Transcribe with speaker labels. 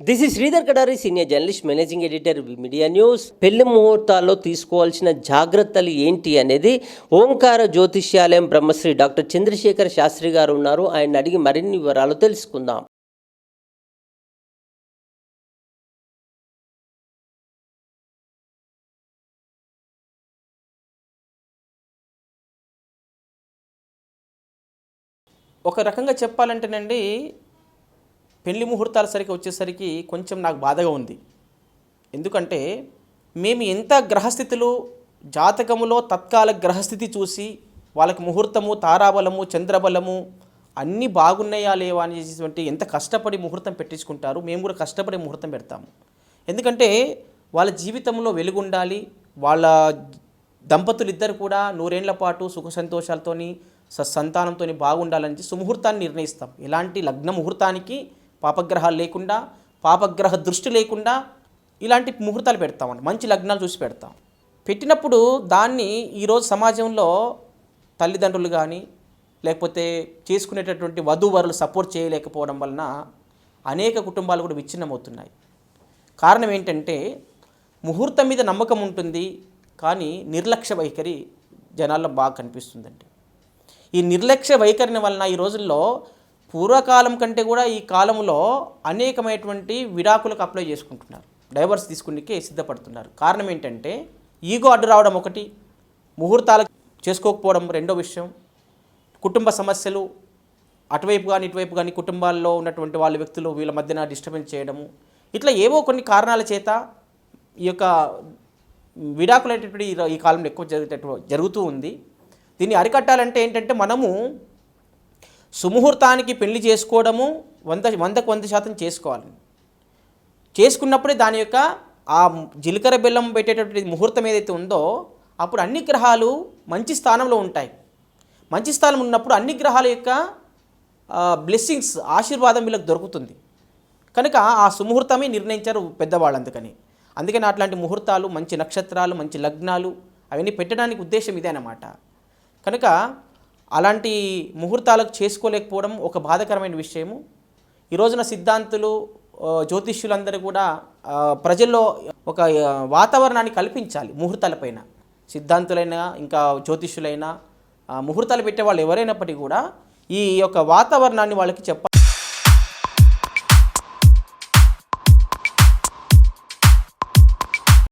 Speaker 1: This is Sridhar Kadari senior journalist managing editor media news పెళ్ళి ముహూర్తాల్లో తీసుకోవాల్సిన జాగ్రత్తలు ఏంటి అనేది ఓంకార జ్యోతిష్యాలయం బ్రహ్మశ్రీ డాక్టర్ చంద్రశేఖర్ శాస్త్రి గారు ఉన్నారు. ఆయన అడిగి మరిన్ని వివరాలు తెలుసుకుందాం.
Speaker 2: ఒక రకంగా చెప్పాలంటేనండి పెళ్ళి ముహూర్తాల సరికి వచ్చేసరికి కొంచెం నాకు బాధగా ఉంది. ఎందుకంటే మేము ఎంత గ్రహస్థితులు జాతకములో తత్కాల గ్రహస్థితి చూసి వాళ్ళకి ముహూర్తము తారాబలము చంద్రబలము అన్నీ బాగున్నాయా లేవా అనేటువంటి ఎంత కష్టపడి ముహూర్తం పెట్టించుకుంటారు మేము కూడా కష్టపడి ముహూర్తం పెడతాము. ఎందుకంటే వాళ్ళ జీవితంలో వెలుగుండాలి వాళ్ళ దంపతులు ఇద్దరు కూడా నూరేళ్ళ పాటు సుఖ సంతోషాలతోని సత్సంతానంతో బాగుండాలని సుముహూర్తాన్ని నిర్ణయిస్తాం. ఎలాంటి లగ్న ముహూర్తానికి పాపగ్రహాలు లేకుండా పాపగ్రహ దృష్టి లేకుండా ఇలాంటి ముహూర్తాలు పెడతామండి మంచి లగ్నాలు చూసి పెడతాం. పెట్టినప్పుడు దాన్ని ఈరోజు సమాజంలో తల్లిదండ్రులు కానీ లేకపోతే చేసుకునేటటువంటి వధూవరులు సపోర్ట్ చేయలేకపోవడం వలన అనేక కుటుంబాలు కూడా విచ్ఛిన్నమవుతున్నాయి. కారణం ఏంటంటే ముహూర్తం మీద నమ్మకం ఉంటుంది కానీ నిర్లక్ష్య వైఖరి జనాల్లో బాగా కనిపిస్తుందండి. ఈ నిర్లక్ష్య వైఖరిని వలన ఈ రోజుల్లో పూర్వకాలం కంటే కూడా ఈ కాలంలో అనేకమైనటువంటి విడాకులకు అప్లై చేసుకుంటున్నారు. డైవర్స్ తీసుకునే సిద్ధపడుతున్నారు. కారణం ఏంటంటే ఈగో అడ్డు రావడం ఒకటి ముహూర్తాలు చేసుకోకపోవడం రెండో విషయం కుటుంబ సమస్యలు అటువైపు కానీ ఇటువైపు కానీ కుటుంబాల్లో ఉన్నటువంటి వాళ్ళ వ్యక్తులు వీళ్ళ మధ్యన డిస్టర్బెన్స్ చేయడము ఇట్లా ఏవో కొన్ని కారణాల చేత ఈ యొక్క విడాకులు అనేటటువంటి ఈ- ఈ కాలంలో ఎక్కువ జరిగేటట్టు జరుగుతూ ఉంది. దీన్ని అరికట్టాలంటే ఏంటంటే మనము సుముహూర్తానికి పెళ్ళి చేసుకోవడము వంద వందకు వంద శాతం చేసుకోవాలి. చేసుకున్నప్పుడే దాని యొక్క ఆ జీలకర్ర బెల్లం పెట్టేటటువంటి ముహూర్తం ఏదైతే ఉందో అప్పుడు అన్ని గ్రహాలు మంచి స్థానంలో ఉంటాయి. మంచి స్థానం ఉన్నప్పుడు అన్ని గ్రహాల యొక్క బ్లెస్సింగ్స్ ఆశీర్వాదం వీళ్ళకి దొరుకుతుంది. కనుక ఆ సుముహూర్తమే నిర్ణయించారు పెద్దవాళ్ళు అందుకని. అందుకని అట్లాంటి ముహూర్తాలు మంచి నక్షత్రాలు మంచి లగ్నాలు అవన్నీ పెట్టడానికి ఉద్దేశం ఇదే అన్నమాట. కనుక అలాంటి ముహూర్తాలకు చేసుకోలేకపోవడం ఒక బాధకరమైన విషయము. ఈ రోజున సిద్ధాంతులు జ్యోతిష్యులందరూ కూడా ప్రజల్లో ఒక వాతావరణాన్ని కల్పించాలి ముహూర్తాలపైన సిద్ధాంతులైనా ఇంకా జ్యోతిష్యులైనా ముహూర్తాలు పెట్టే వాళ్ళు ఎవరైనప్పటికీ కూడా ఈ యొక్క వాతావరణాన్ని వాళ్ళకి చెప్పాలి